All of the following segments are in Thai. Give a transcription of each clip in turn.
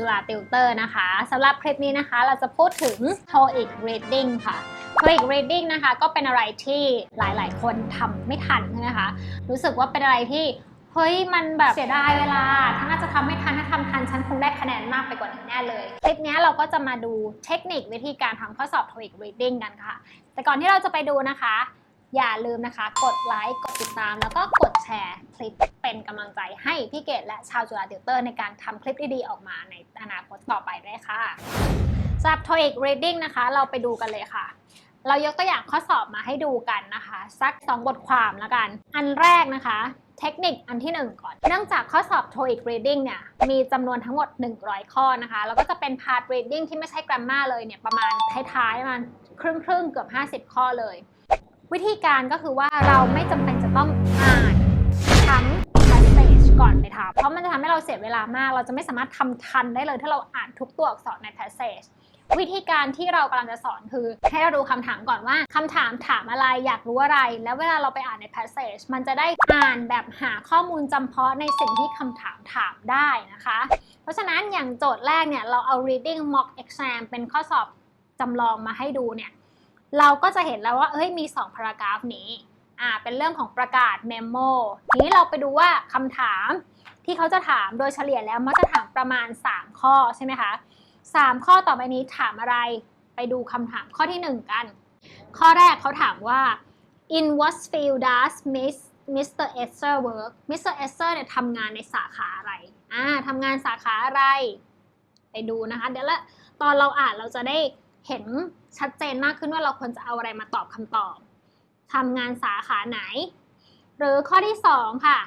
จุฬาติวเตอร์นะคะสำหรับคลิปนี้นะคะ เราจะพูดถึง TOEIC reading ค่ะ TOEIC reading นะคะก็เป็นอะไรที่หลายๆ คนทำไม่ทันใช่ไหมคะ รู้สึกว่าเป็นอะไรที่เฮ้ย มันแบบเสียดายเวลา ถ้าน่าจะทำไม่ทัน ถ้าทำทัน ฉันคงได้คะแนนมากไปกว่านี้แน่เลย คลิปนี้เราก็จะมาดูเทคนิควิธีการทำข้อสอบ TOEIC reading กันค่ะ แต่ก่อนที่เราจะไปดูนะคะ อย่าลืมนะคะ กดไลค์ กดติดตาม แล้วก็กดแชร์คลิปเป็นกำลังใจให้พี่เกดและชาวจุฬาติวเตอร์ ในการทำคลิปดีๆออกมาในอนาคตต่อไปด้วยค่ะสำหรับ TOEIC reading นะคะ เราไปดูกันเลยค่ะ เรายกตัวอย่างข้อสอบมาให้ดูกันนะคะ สัก 2 บทความแล้วกัน อันแรกนะคะเทคนิคอันที่ 1 ก่อน เนื่องจากข้อสอบ TOEIC reading เนี่ย มีจำนวนทั้งหมด 100 ข้อนะคะ แล้วก็จะเป็น part reading ที่ไม่ใช่ grammar เลยเนี่ย ประมาณท้ายๆมาณครึ่งครึ่งๆเกือบ 50 ข้อเลย วิธีการก็คือว่าเราไม่จำเป็นจะต้องอ่านทั้ง passage ก่อนไปทำเพราะมันจะทำให้เราเสียเวลามาก เราจะไม่สามารถทำทันได้เลย ถ้าเราอ่านทุกตัวอักษรใน passage วิธีการที่เรากำลังจะสอนคือ ให้เราดูคำถามก่อนว่าคำถามถามอะไรอยากรู้อะไร แล้วเวลาเราไปอ่านใน passage มันจะได้อ่านแบบหาข้อมูลจำเพาะในสิ่งที่คำถามถามได้นะคะ เพราะฉะนั้นอย่างโจทย์แรกเนี่ยเราเอา reading mock exam เป็นข้อสอบจำลองมาให้ดูเนี่ย เราก็จะเห็นแล้วว่าเอ้ยมี 2 พารากราฟนี้อ่าเป็นเรื่องของประกาศเมมโมทีนี้เราไปดูว่าคำถามที่เขาจะถามโดยเฉลี่ยแล้วมักจะถามประมาณ 3 ข้อใช่ไหมคะ3 ข้อต่อไปนี้ถามอะไรไปดูคำถามข้อที่ 1 กัน ข้อแรกเขาถามว่า in what field does Miss Mr. Esser work Mr. Esser เนี่ยทำงานในสาขาอะไรอ่าทำงานสาขาอะไร ไปดูนะคะ เดี๋ยวละตอนเราอ่านเราจะได้ เห็นชัดเจนมากขึ้นว่าเราควรจะเอาอะไรมาตอบคำตอบทำงานสาขาไหน หรือข้อที่ 2 ค่ะ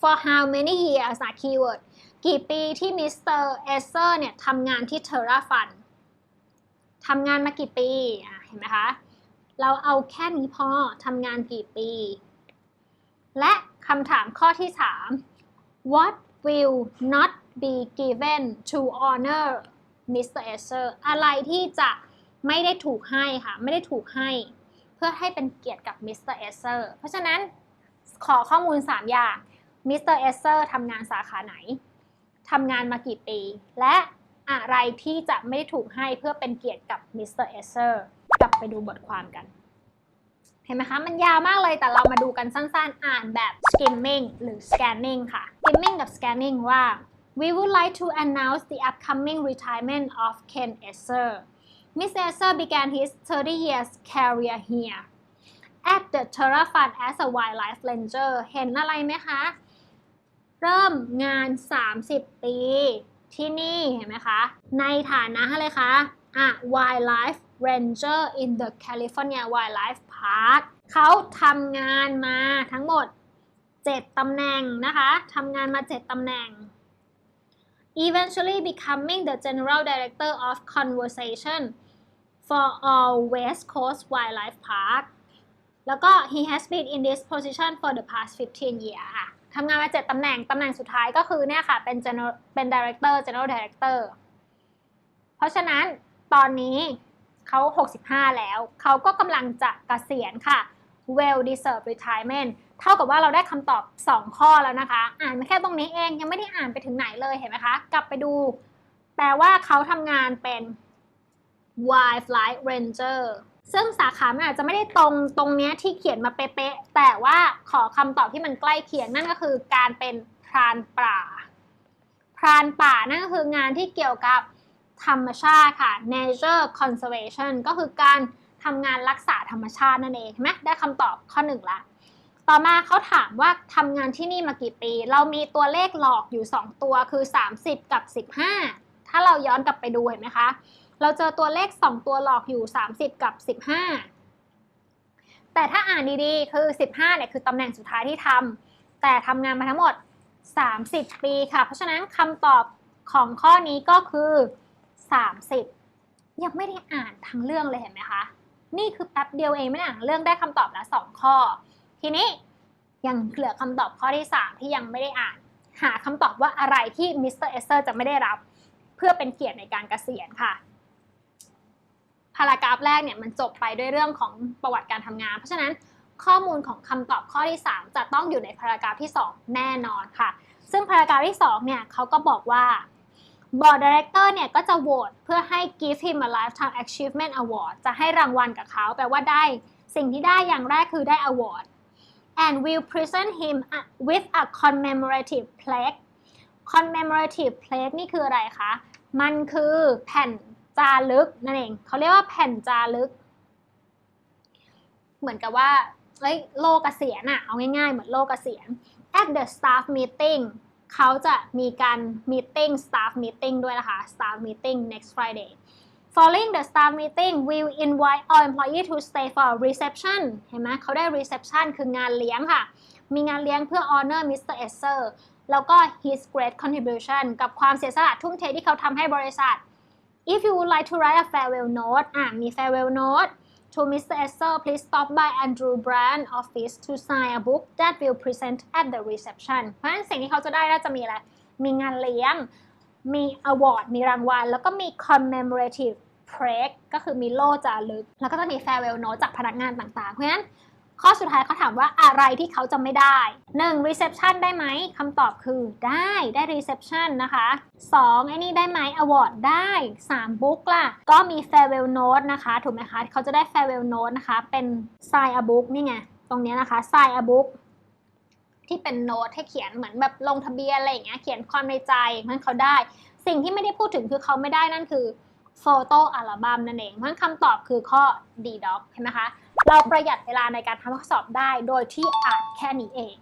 for how many years นะ keyword กี่ปีที่มิสเตอร์เอเซอร์เนี่ยทำงานที่ Terra Fund ทำงานมากี่ปี เห็นไหมคะ เราเอาแค่นี้พอทำงานกี่ปี และคำถามข้อที่ 3 what will not be given to honor Mr. Esser อเชอร์อะไรที่จะไม่ได้ถูกให้ค่ะ ไม่ได้ถูกให้ เพื่อให้เป็นเกียรติกับ Mr. Esser เชอร์เพราะฉะนั้นขอข้อมูล 3 อย่าง Mr. Esser ทำงานสาขาไหนทำงานมากี่ปี และอะไรที่จะไม่ได้ถูกให้เพื่อเป็นเกียรติกับ Mr. Esser กลับไปดูบทความกัน เห็นไหมคะ มันยาวมากเลยแต่เรามาดูกันสั้นๆ อ่านแบบ skimming หรือ scanning ค่ะ skimming กับ scanning ว่า We would like to announce the upcoming retirement of Ken Esser. Mr. Esser began his 30 years career here at the Terra Fund as a wildlife ranger เห็นอะไรไหมคะ เริ่มงาน 30 ปี ที่นี่เห็นไหมคะ ในฐานะอะไรคะอะ wildlife ranger in the California Wildlife Park เขาทำงานมาทั้งหมด 7ตำแหน่งนะคะทำงานมา 7ตำแหน่ง eventually becoming the general director of conservation for all West Coast Wildlife Park แล้วก็ he has been in this position for the past 15 years ค่ะทำงานมา7ตำแหน่ง ตำแหน่งสุดท้ายก็คือเนี่ยค่ะ เป็น general เป็น director general director เพราะฉะนั้นตอนนี้เขา 65 แล้ว เขาก็กำลังจะเกษียณค่ะ well deserved retirement เท่ากับว่าเราได้คำตอบ 2 ข้อแล้วนะคะ อ่านมาแค่ตรงนี้เองยังไม่ได้อ่านไปถึงไหนเลยเห็นไหมคะ กลับไปดู แปลว่าเขาทำงานเป็น wildlife ranger ซึ่งสาขามันอาจจะไม่ได้ตรงตรงเนี้ยที่เขียนมาเป๊ะๆแต่ว่าขอคำตอบที่มันใกล้เคียงนั่นก็คือการเป็นพรานป่า พรานป่านั่นก็คืองานที่เกี่ยวกับธรรมชาติค่ะ nature conservation ก็คือการทำงานรักษาธรรมชาตินั่นเองเห็นไหมได้คำตอบข้อหนึ่งละ ต่อมาเขาถามว่าทำงานที่นี่มากี่ปี เรามีตัวเลขหลอกอยู่ 2 ตัวคือ 30 กับ 15 ถ้าเราย้อนกลับไปดูเห็นไหมคะ เราเจอตัวเลข 2 ตัวหลอกอยู่ 30 กับ 15 แต่ถ้าอ่านดีๆ คือ 15เนี่ยคือตำแหน่งสุดท้ายที่ทำแต่ทำงานมาทั้งหมด 30 ปีค่ะ เพราะฉะนั้นคำตอบของข้อนี้ก็คือ 30 ยังไม่ได้อ่านทั้งเรื่องเลยเห็นไหมคะ นี่คือแป๊บเดียวเองไม่ได้อ่านเรื่องได้คำตอบแล้ว 2 ข้อ ทีนี้ยังเหลือคำตอบข้อที่ 3 ที่ยังไม่ได้อ่าน หาคำตอบว่าอะไรที่มิสเตอร์เอสเซอร์จะไม่ได้รับ เพื่อเป็นเกียรติในการเกษียณค่ะพารากราฟแรกเนี่ยมันจบไปด้วยเรื่องของประวัติการทำงาน เพราะฉะนั้นข้อมูลของคำตอบข้อที่ 3 จะต้องอยู่ในพารากราฟที่ 2 แน่นอนค่ะ ซึ่งพารากราฟที่2เนี่ยเขาก็บอกว่า board director เนี่ยก็จะโหวตเพื่อให้ give him a lifetime achievement award จะให้รางวัลกับเขาแปลว่าได้ สิ่งที่ได้อย่างแรกคือได้ award and will present him with a commemorative plaque commemorative plaque นี่คืออะไรคะ มันคือแผ่นจารึกนั่นเอง เขาเรียกว่าแผ่นจารึก เหมือนกับว่าเอ้ยโลกเกษียณอะเอาง่ายๆ เหมือนโลกเกษียณ at the staff meeting เขาจะมีการ meeting staff meeting ด้วยนะคะ staff meeting next Friday following the staff meeting we will invite all employees to stay for reception เห็นไหมเขาได้ reception คืองานเลี้ยงค่ะ มีงานเลี้ยงเพื่อ honor Mr. Esser แล้วก็ his great contribution กับความเสียสละทุ่มเทที่เขาทำให้บริษัท if you would like to write a farewell note อะมี farewell note to Mr. Esser please stop by Andrew Brand office to sign a book that will present at the reception เพราะฉะนั้นสิ่งที่เขาจะได้น่าจะมีอะไร มีงานเลี้ยง มี award มีรางวัล แล้วก็มี commemorative plaque ก็คือมีโล่จารึก แล้วก็จะมี farewell note จากพนักงานต่างๆ เพราะฉะนั้นข้อสุดท้ายเขาถามว่าอะไรที่เขาจะไม่ได้ 1. reception ได้ไหมคำตอบคือได้ได้ reception นะคะ 2. ไอ้นี่ได้ไหม award ได้ 3. book ล่ะ ก็มี farewell note นะคะ ถูกไหมคะ เขาจะได้ farewell note นะคะ เป็น sign a book นี่ไง ตรงนี้นะคะ sign a book ที่เป็นโน้ตให้เขียนเหมือนแบบลงทะเบียนอะไรอย่างเงี้ยเขียนความในใจมันเขาได้ สิ่งที่ไม่ได้พูดถึงคือเขาไม่ได้นั่นคือโฟโต้อัลบั้มนั่นเองเพราะคำตอบคือข้อ D doc เห็นไหมคะ เราประหยัดเวลาในการทำข้อสอบได้โดยที่อ่านแค่นี้เอง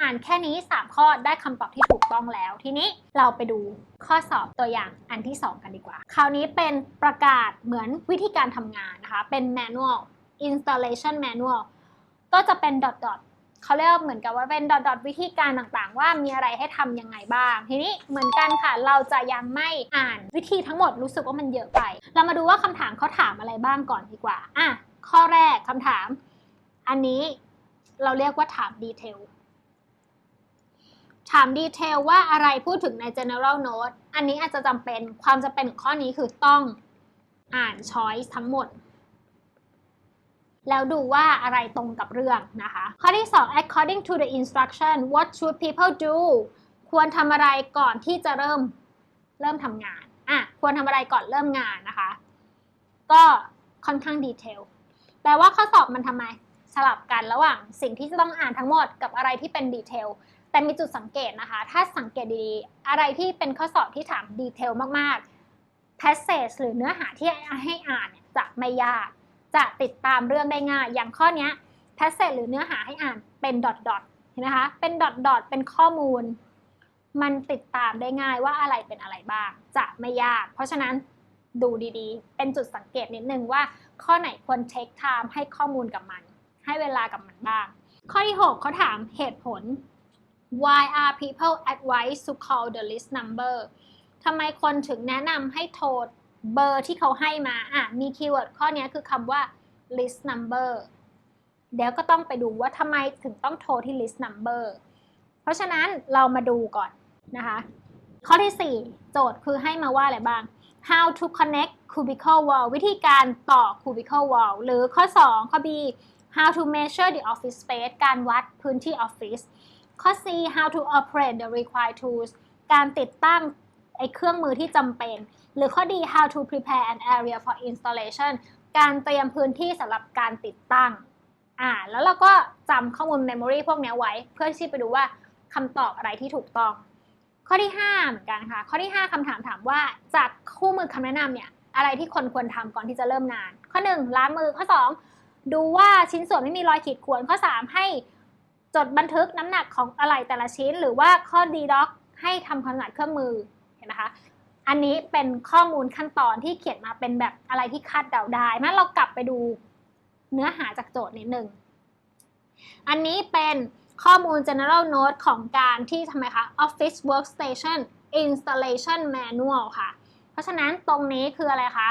อ่านแค่นี้ 3 ข้อได้คำตอบที่ถูกต้องแล้ว ทีนี้เราไปดูข้อสอบตัวอย่างอันที่ 2 กันดีกว่า คราวนี้เป็นประกาศเหมือนวิธีการทำงานนะคะ เป็น manual installation manual ก็จะเป็น dot dot เขาเรียกเหมือนกับว่าเป็น dot dot วิธีการต่างๆ ว่ามีอะไรให้ทำยังไงบ้าง ทีนี้เหมือนกันค่ะ เราจะยังไม่อ่านวิธีทั้งหมดรู้สึกว่ามันเยอะไป เรามาดูว่าคำถามเขาถามอะไรบ้างก่อนดีกว่าอะข้อแรกคำถาม อันนี้เราเรียกว่าถามดีเทลถามดีเทลว่าอะไรพูดถึงใน general note อันนี้อาจจะจำเป็นความจำเป็นของข้อนี้คือต้องอ่าน choice ทั้งหมด แล้วดูว่าอะไรตรงกับเรื่องนะคะ ข้อที่ 2 according to the instruction what should people do ควรทำอะไรก่อนที่จะเริ่มเริ่มทำงานอะควรทำอะไรก่อนเริ่มงานนะคะ ก็ค่อนข้างดีเทลแปลว่าข้อสอบมันทำไมสลับกันระหว่างสิ่งที่จะต้องอ่านทั้งหมดกับอะไรที่เป็นดีเทลแต่มีจุดสังเกตนะคะ ถ้าสังเกตดีๆ อะไรที่เป็นข้อสอบที่ถามดีเทลมากๆ passage หรือเนื้อหาที่ให้อ่านจะไม่ยาก จะติดตามเรื่องได้ง่าย อย่างข้อนี้ย passage หรือเนื้อหาให้อ่านเป็นดอทดอทเห็นไหมคะ เป็นดอทดอทเป็นข้อมูล มันติดตามได้ง่ายว่าอะไรเป็นอะไรบ้าง จะไม่ยาก เพราะฉะนั้นดูดีๆ เป็นจุดสังเกตนิดนึงว่า ข้อไหนควรเทคไทม์ให้ข้อมูลกับมัน ให้เวลากับมันบ้าง ข้อที่ 6 เขาถามเหตุผล why are people advised to call the list number ทำไมคนถึงแนะนำให้โทร เบอร์ที่เขาให้มาอะมีคีย์เวิร์ดข้อนี้คือคำว่า list number เดี๋ยวก็ต้องไปดูว่าทำไมถึงต้องโทรที่ list number เพราะฉะนั้นเรามาดูก่อนนะคะ ข้อที่ 4 โจทย์คือให้มาว่าอะไรบ้าง how to connect cubicle wall วิธีการต่อ cubicle wall หรือข้อ 2 ข้อ B how to measure the office space การวัดพื้นที่ออฟฟิศข้อ C how to operate the required tools การติดตั้ง ไอ้เครื่องมือที่จำเป็น หรือข้อ D how to prepare an area for installation การเตรียมพื้นที่สำหรับการติดตั้งอ่าแล้วเราก็จำข้อมูล memory พวกนี้ไว้ เพื่อที่ไปดูว่าคำตอบอะไรที่ถูกต้อง ข้อที่ 5 เหมือนกันค่ะ ข้อที่ 5คำถามถามว่าจากคู่มือคำแนะนำเนี่ยอะไรที่คนควรทำก่อนที่จะเริ่มงาน ข้อ 1 ล้างมือข้อ 2 ดูว่าชิ้นส่วนไม่มีรอยขีดข่วนข้อ 3 ให้จดบันทึกน้ำหนักของอะไหล่แต่ละชิ้น หรือว่าข้อ D doc ให้ทำความสะอาดเครื่องมือ นไหมคะอันนี้เป็นข้อมูลขั้นตอนที่เขียนมาเป็นแบบอะไรที่คาดเดาได้งั้นเรากลับไปดูเนื้อหาจากโจทย์นิดนึง อันนี้เป็นข้อมูล general note ของการที่ทำไมคะ office workstation installation manual ค่ะ เพราะฉะนั้นตรงนี้คืออะไรคะ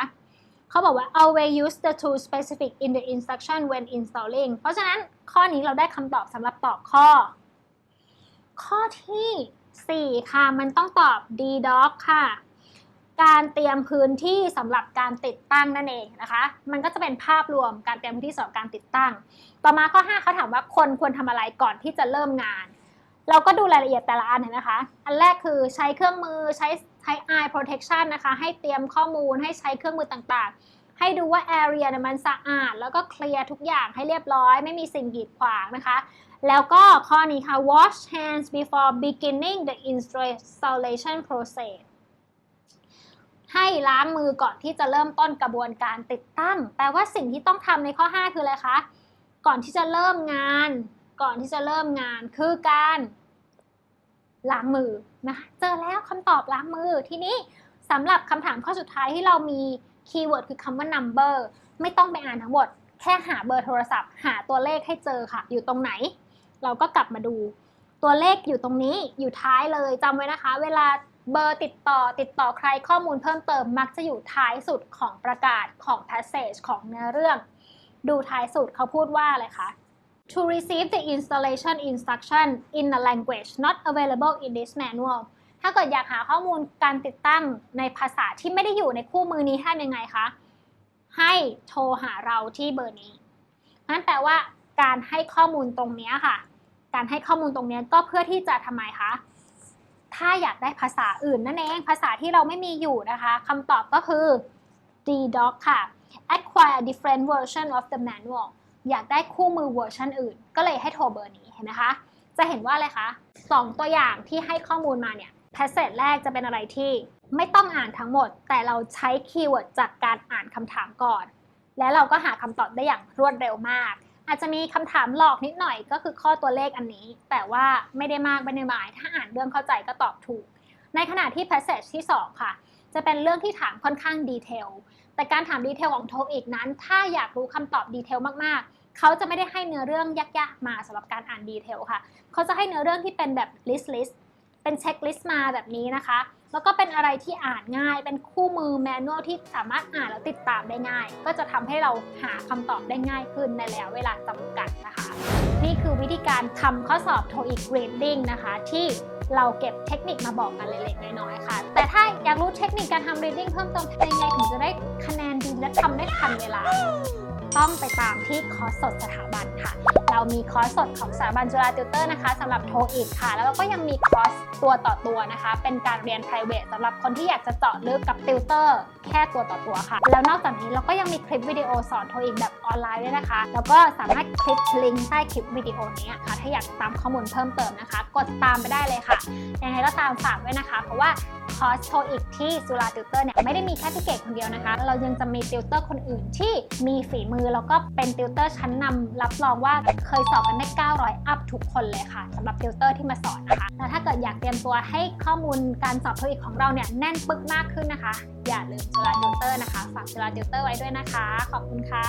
เขาบอกว่า always use the tool specific in the instruction when installing เพราะฉะนั้นข้อนี้เราได้คำตอบสำหรับตอบข้อ ข้อที่ 4 ค่ะ มันต้องตอบ D doc ค่ะ การเตรียมพื้นที่สำหรับการติดตั้งนั่นเองนะคะ มันก็จะเป็นภาพรวมการเตรียมพื้นที่สำหรับการติดตั้ง ต่อมาข้อ5เขาถามว่าคนควรทำอะไรก่อนที่จะเริ่มงาน เราก็ดูรายละเอียดแต่ละอันเห็นไหมคะ อันแรกคือใช้เครื่องมือใช้ใช้ eye protection นะคะ ให้เตรียมข้อมูลให้ใช้เครื่องมือต่างๆ ให้ดูว่า area เนี่ยมันสะอาด แล้วก็เคลียร์ทุกอย่างให้เรียบร้อย ไม่มีสิ่งกีดขวางนะคะ แล้วก็ข้อนี้ค่ะ wash hands before beginning the installation process ให้ล้างมือก่อนที่จะเริ่มต้นกระบวนการติดตั้ง แปลว่าสิ่งที่ต้องทำในข้อ 5 คืออะไรคะ ก่อนที่จะเริ่มงาน ก่อนที่จะเริ่มงานคือการล้างมือนะคะเจอแล้วคำตอบล้างมือ ทีนี้สำหรับคำถามข้อสุดท้ายที่เรามีคีย์เวิร์ดคือคำว่า number ไม่ต้องไปอ่านทั้งหมด แค่หาเบอร์โทรศัพท์ หาตัวเลขให้เจอค่ะ อยู่ตรงไหน เราก็กลับมาดู ตัวเลขอยู่ตรงนี้อยู่ท้ายเลยจำไว้นะคะ เวลาเบอร์ติดต่อติดต่อใครข้อมูลเพิ่มเติมมักจะอยู่ท้ายสุดของประกาศของ passage ของเนื้อเรื่อง ดูท้ายสุดเขาพูดว่าอะไรคะ To receive the installation instruction in a language not available in this manual ถ้าเกิดอยากหาข้อมูลการติดตั้งในภาษาที่ไม่ได้อยู่ในคู่มือนี้ทำยังไงคะ ให้โทรหาเราที่เบอร์นี้นั่นแปลว่าการให้ข้อมูลตรงนี้ค่ะ การให้ข้อมูลตรงนี้ก็เพื่อที่จะทำไมคะ ถ้าอยากได้ภาษาอื่นนั่นเอง ภาษาที่เราไม่มีอยู่นะคะคำตอบก็คือ DDoc ค่ะ acquire different version of the manual อยากได้คู่มือเวอร์ชันอื่น ก็เลยให้โทรเบอร์นี้เห็นไหมคะ จะเห็นว่าอะไรคะสองตัวอย่างที่ให้ข้อมูลมาเนี่ยแพสเซจแรกจะเป็นอะไรที่ไม่ต้องอ่านทั้งหมด แต่เราใช้คีย์เวิร์ดจากการอ่านคำถามก่อน และเราก็หาคำตอบได้อย่างรวดเร็วมาก อาจจะมีคำถามหลอกนิดหน่อยก็คือข้อตัวเลขอันนี้ แต่ว่าไม่ได้มากไม่ได้หมาย ถ้าอ่านเรื่องเข้าใจก็ตอบถูก ในขณะที่ passage ที่ 2 ค่ะ จะเป็นเรื่องที่ถามค่อนข้างดีเทลแต่การถามดีเทลของโทอีกนั้น ถ้าอยากรู้คำตอบดีเทลมากๆ เขาจะไม่ได้ให้เนื้อเรื่องยากๆมาสำหรับการอ่านดีเทลค่ะ เขาจะให้เนื้อเรื่องที่เป็นแบบ list list เป็นเช็คลิสต์มาแบบนี้นะคะ แล้วก็เป็นอะไรที่อ่านง่าย เป็นคู่มือแมนนวลที่สามารถอ่านแล้วติดตามได้ง่าย ก็จะทำให้เราหาคำตอบได้ง่ายขึ้นในระยะเวลาจำกัดนะคะ นี่คือวิธีการทำข้อสอบ TOEIC Grading นะคะ ที่เราเก็บเทคนิคมาบอกกันเล็กๆน้อยๆค่ะ แต่ถ้าอยากรู้เทคนิคการทำ reading เพิ่มเติมยังไงถึงจะได้คะแนนดีและทำได้ทันเวลา ต้องไปตามที่คอร์สสดสถาบันค่ะ เรามีคอร์สสดของสถาบันจุฬาติวเตอร์นะคะสำหรับโทอีกค่ะ แล้วก็ยังมีคอร์สตัวต่อตัวนะคะ เป็นการเรียน private สำหรับคนที่อยากจะเจาะลึกกับติวเตอร์ แค่ตัวต่อตัวค่ะ แล้วนอกจากนี้เราก็ยังมีคลิปวิดีโอสอนโทอีกแบบออนไลน์ด้วยนะคะ แล้วก็สามารถคลิกลิงก์ใต้คลิปวิดีโอนี้ค่ะ ถ้าอยากตามข้อมูลเพิ่มเติมนะคะ กดตามไปได้เลยค่ะ ยังไงก็ตามฝากด้วยนะคะ เพราะว่าคอร์สโทอีกที่จุฬาติวเตอร์เนี่ยไม่ได้มีแค่พี่เกดคนเดียวนะคะ เรายังจะมีติวเตอร์คนอื่นที่มีฝีมือแล้วก็เป็นติวเตอร์ชั้นนำรับรองว่าเคยสอบกันได้ 900 อัพทุกคนเลยค่ะสำหรับติวเตอร์ที่มาสอนนะคะ แล้วถ้าเกิดอยากเตรียมตัวให้ข้อมูลการสอบโทอีกของเราเนี่ยแน่นปึกมากขึ้นนะคะ อย่าลืมจุฬาติวเตอร์นะคะ ฝากจุฬาติวเตอร์ไว้ด้วยนะคะ ขอบคุณค่ะ